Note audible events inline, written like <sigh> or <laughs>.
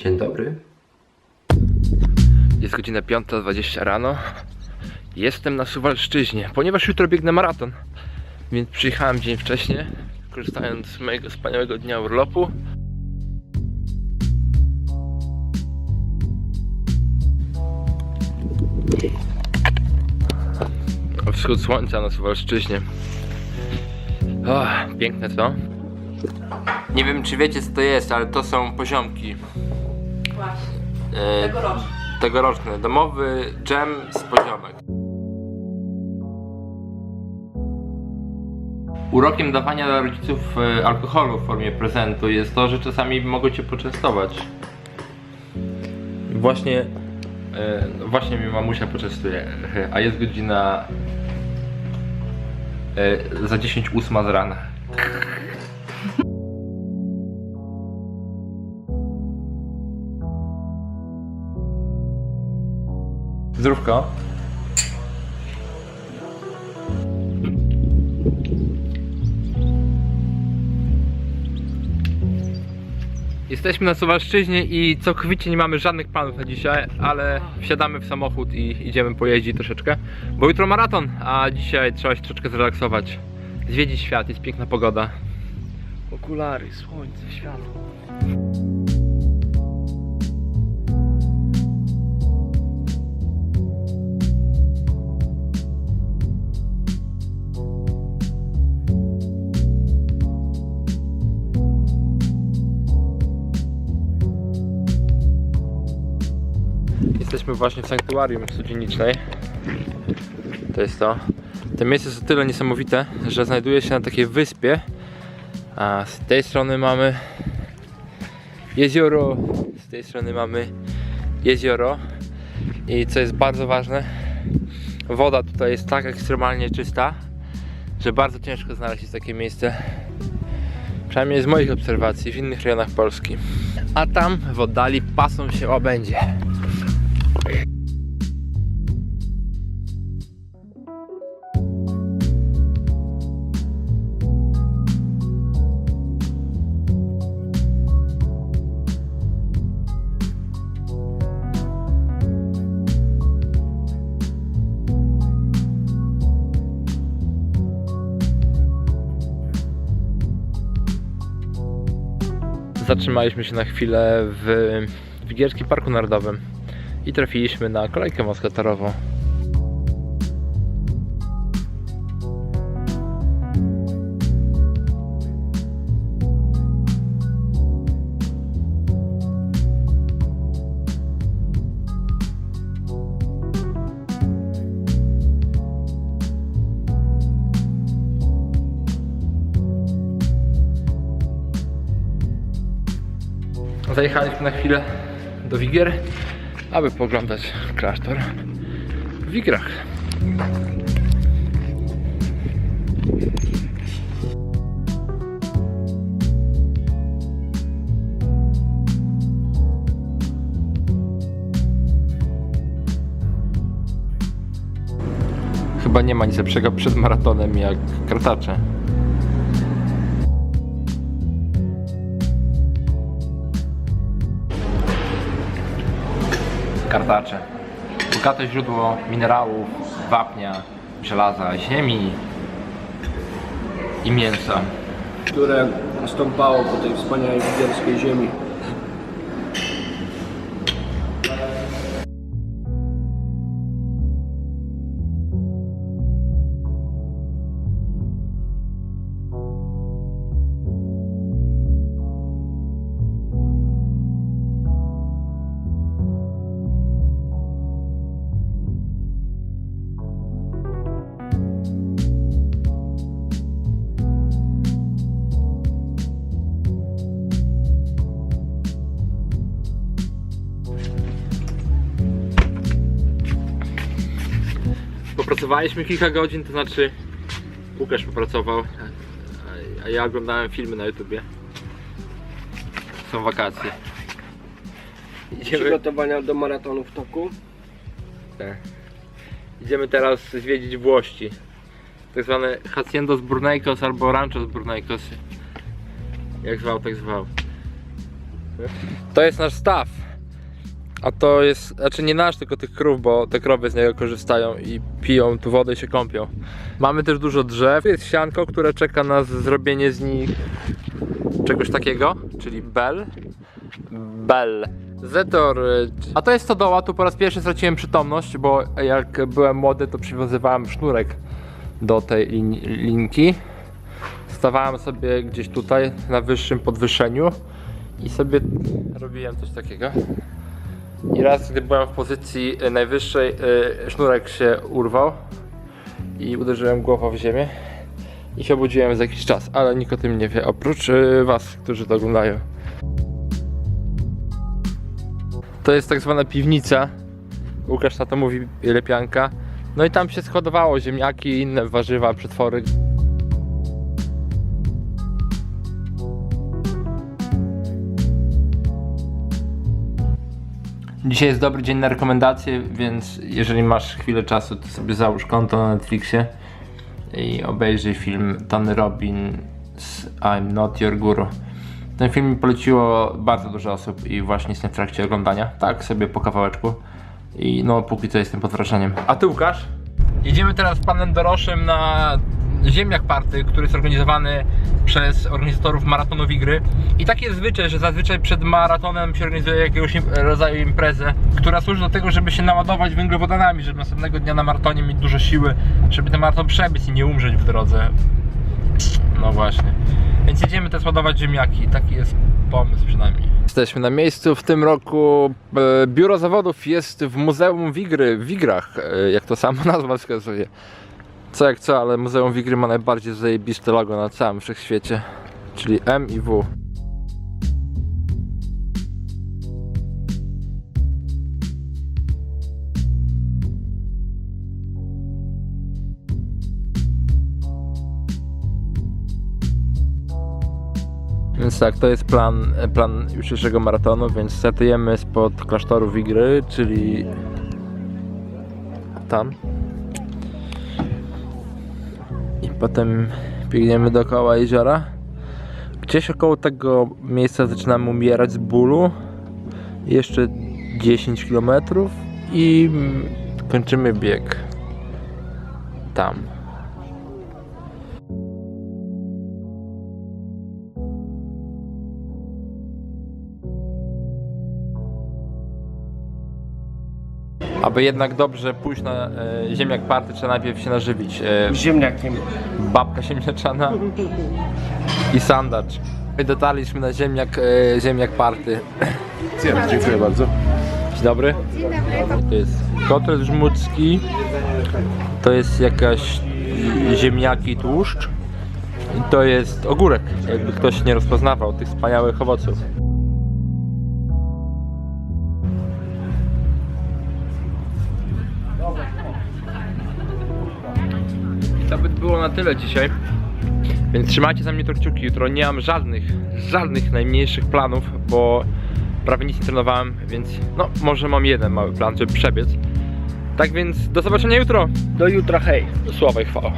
Dzień dobry. Jest godzina 5.20 rano. Jestem na Suwalszczyźnie, ponieważ jutro biegnę maraton. Więc przyjechałem dzień wcześniej, korzystając z mojego wspaniałego dnia urlopu. Wschód słońca na Suwalszczyźnie. O, piękne co? Nie wiem czy wiecie co to jest, ale to są poziomki. Właśnie, E, tegoroczny. tegoroczny, domowy dżem z poziomek. Urokiem dawania dla rodziców e, alkoholu w formie prezentu jest to, że czasami mogą cię poczęstować. Właśnie, e, no właśnie mnie mamusia poczęstuje, a jest godzina e, za 10 ósma z rana. Zdrówko. Jesteśmy na Suwalszczyźnie i całkowicie nie mamy żadnych planów na dzisiaj, ale wsiadamy w samochód i idziemy pojeździć troszeczkę, bo jutro maraton, a dzisiaj trzeba się troszeczkę zrelaksować, zwiedzić świat, jest piękna pogoda. Okulary, słońce, światło. Jesteśmy właśnie w sanktuarium studzienicznej. To jest to. To miejsce jest o tyle niesamowite, że znajduje się na takiej wyspie. A z tej strony mamy jezioro, z tej strony mamy jezioro. I co jest bardzo ważne, woda tutaj jest tak ekstremalnie czysta, że bardzo ciężko znaleźć takie miejsce. Przynajmniej z moich obserwacji w innych rejonach Polski. A tam w oddali pasą się łabędzie. Zatrzymaliśmy się na chwilę w Wigierskim Parku Narodowym i trafiliśmy na kolejkę moskotorową. Zajechaliśmy na chwilę do Wigier, aby poglądać klasztor w Wigrach. Chyba nie ma nic lepszego przed maratonem jak kartacze. Kartacze. Bogate źródło minerałów, wapnia, żelaza, ziemi i mięsa. które stąpało po tej wspaniałej wigierskiej ziemi. Popracowaliśmy kilka godzin, to znaczy Łukasz popracował, a- ja oglądałem filmy na YouTubie. Są wakacje. Idziemy, Przygotowania do maratonu w toku. tak. Idziemy teraz zwiedzić Włości. Tak zwane Haciendos Brunejkos albo Ranchos Brunejkos. Jak zwał, tak zwał. To jest nasz staw. A to jest, znaczy nie nasz, tylko tych krów, bo te krowy z niego korzystają i piją tu wodę i się kąpią. Mamy też dużo drzew. Jest sianko, które czeka na zrobienie z nich czegoś takiego, czyli bel. Bel. Zetor. y, A to jest stodoła, tu po raz pierwszy straciłem przytomność, bo jak byłem młody, to przywiązywałem sznurek do tej lin- linki. Stawałem sobie gdzieś tutaj na wyższym podwyższeniu i sobie robiłem coś takiego. I raz, gdy byłem w pozycji y, najwyższej, y, sznurek się urwał i uderzyłem głową w ziemię i się obudziłem za jakiś czas, ale nikt o tym nie wie, oprócz y, Was, którzy to oglądają. To jest tak zwana piwnica. Łukasz na to mówi lepianka. No i tam się schodowało ziemniaki i inne warzywa, przetwory. Dzisiaj jest dobry dzień na rekomendacje, więc jeżeli masz chwilę czasu, to sobie załóż konto na Netflixie i obejrzyj film Tony Robbins I'm Not Your Guru. Ten film mi poleciło bardzo dużo osób i właśnie jestem w trakcie oglądania. Tak, sobie po kawałeczku. I no, póki co jestem pod wrażeniem. A ty Łukasz? Jedziemy teraz z panem Doroszem na ziemniak party, który jest organizowany przez organizatorów maratonu Wigry. I taki jest zwyczaj, że zazwyczaj przed maratonem się organizuje jakiegoś rodzaju imprezę, która służy do tego, żeby się naładować węglowodanami, żeby następnego dnia na maratonie mieć dużo siły, żeby ten maraton przebiec i nie umrzeć w drodze. No właśnie. Więc jedziemy też ładować ziemniaki. Taki jest pomysł przynajmniej. Jesteśmy na miejscu. W tym roku e, biuro zawodów jest w Muzeum Wigry w Wigrach, e, jak to sama <laughs> nazwa wskazuje. Co jak co, ale Muzeum Wigry ma najbardziej zajebiste logo na całym wszechświecie. Czyli M i W. Więc tak, to jest plan, plan jutrzejszego maratonu, więc startujemy spod klasztoru Wigry, czyli tam. Potem biegniemy dookoła jeziora. Gdzieś około tego miejsca zaczynamy umierać z bólu. Jeszcze 10 km i mm, kończymy bieg tam. Aby jednak dobrze pójść na e, ziemniak party, trzeba najpierw się nażywić. E, Ziemniakiem. babka ziemniaczana i sandacz. My dotarliśmy na ziemniak, e, ziemniak party. Dziękuję bardzo. Dzień dobry. To jest kotlet żmudzki, to jest jakaś ziemniaki tłuszcz i to jest ogórek, jakby ktoś nie rozpoznawał tych wspaniałych owoców. Było na tyle dzisiaj. Więc trzymajcie za mnie to kciuki. Jutro nie mam żadnych, żadnych najmniejszych planów, bo prawie nic nie trenowałem, więc no może mam jeden mały plan, żeby przebiec. Tak więc do zobaczenia jutro. Do jutra, hej. Sława i chwała.